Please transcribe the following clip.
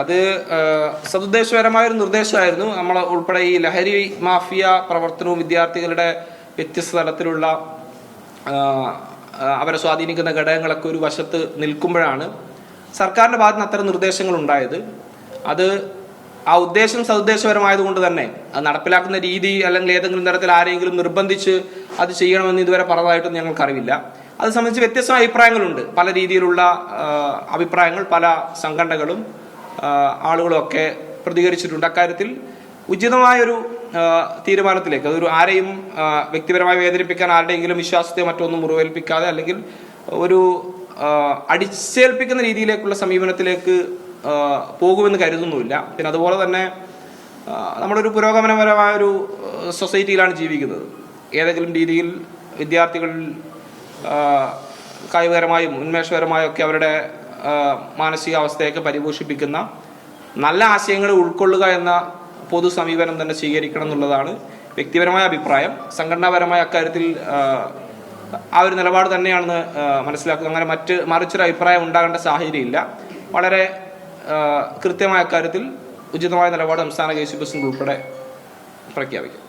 അത് സതുദ്ദേശപരമായ ഒരു നിർദ്ദേശമായിരുന്നു. നമ്മൾ ഉൾപ്പെടെ ഈ ലഹരി മാഫിയ പ്രവർത്തനവും വിദ്യാർത്ഥികളുടെ വ്യത്യസ്ത തലത്തിലുള്ള അവരെ സ്വാധീനിക്കുന്ന ഘടകങ്ങളൊക്കെ ഒരു വശത്ത് നിൽക്കുമ്പോഴാണ് സർക്കാരിന്റെ ഭാഗത്ത് നിന്ന് അത്തരം നിർദ്ദേശങ്ങൾ ഉണ്ടായത് അത് ആ ഉദ്ദേശം സതുദ്ദേശപരമായതുകൊണ്ട് തന്നെ അത് നടപ്പിലാക്കുന്ന രീതി അല്ലെങ്കിൽ ഏതെങ്കിലും തരത്തിൽ ആരെങ്കിലും നിർബന്ധിച്ച് അത് ചെയ്യണമെന്ന് ഇതുവരെ പറഞ്ഞതായിട്ടും ഞങ്ങൾക്കറിവില്ല. അത് സംബന്ധിച്ച് വ്യത്യസ്തമായ അഭിപ്രായങ്ങളുണ്ട്. പല രീതിയിലുള്ള അഭിപ്രായങ്ങൾ പല സംഘടനകളും ആഹ് ആളുകളും ഒക്കെ പ്രതികരിച്ചിട്ടുണ്ട്. അക്കാര്യത്തിൽ ഉചിതമായൊരു തീരുമാനത്തിലേക്ക് അതൊരു ആരെയും വ്യക്തിപരമായി വേദനിപ്പിക്കാൻ ആരുടെയെങ്കിലും വിശ്വാസത്തെ മറ്റൊന്നും മുറിവേൽപ്പിക്കാതെ അല്ലെങ്കിൽ ഒരു അടിച്ചേൽപ്പിക്കുന്ന രീതിയിലേക്കുള്ള സമീപനത്തിലേക്ക് പോകുമെന്ന് കരുതുന്നുമില്ല. പിന്നെ അതുപോലെ തന്നെ നമ്മളൊരു പുരോഗമനപരമായ ഒരു സൊസൈറ്റിയിലാണ് ജീവിക്കുന്നത്. ഏതെങ്കിലും രീതിയിൽ വിദ്യാർത്ഥികൾ കായികപരമായും ഉന്മേഷപരമായും ഒക്കെ അവരുടെ മാനസികാവസ്ഥയൊക്കെ പരിപോഷിപ്പിക്കുന്ന നല്ല ആശയങ്ങൾ ഉൾക്കൊള്ളുക എന്ന പൊതു സമീപനം തന്നെ സ്വീകരിക്കണം എന്നുള്ളതാണ് വ്യക്തിപരമായ അഭിപ്രായം. സംഘടനാപരമായ അക്കാര്യത്തിൽ ആ ഒരു നിലപാട് തന്നെയാണെന്ന് മനസ്സിലാക്കുക അങ്ങനെ മറ്റ് മറിച്ചൊരു അഭിപ്രായം ഉണ്ടാകേണ്ട സാഹചര്യമില്ല. വളരെ കൃത്യമായ അക്കാര്യത്തിൽ ഉചിതമായ നിലപാട് സംസ്ഥാന കെ സി ബസിന് ഉൾപ്പെടെ പ്രഖ്യാപിക്കും.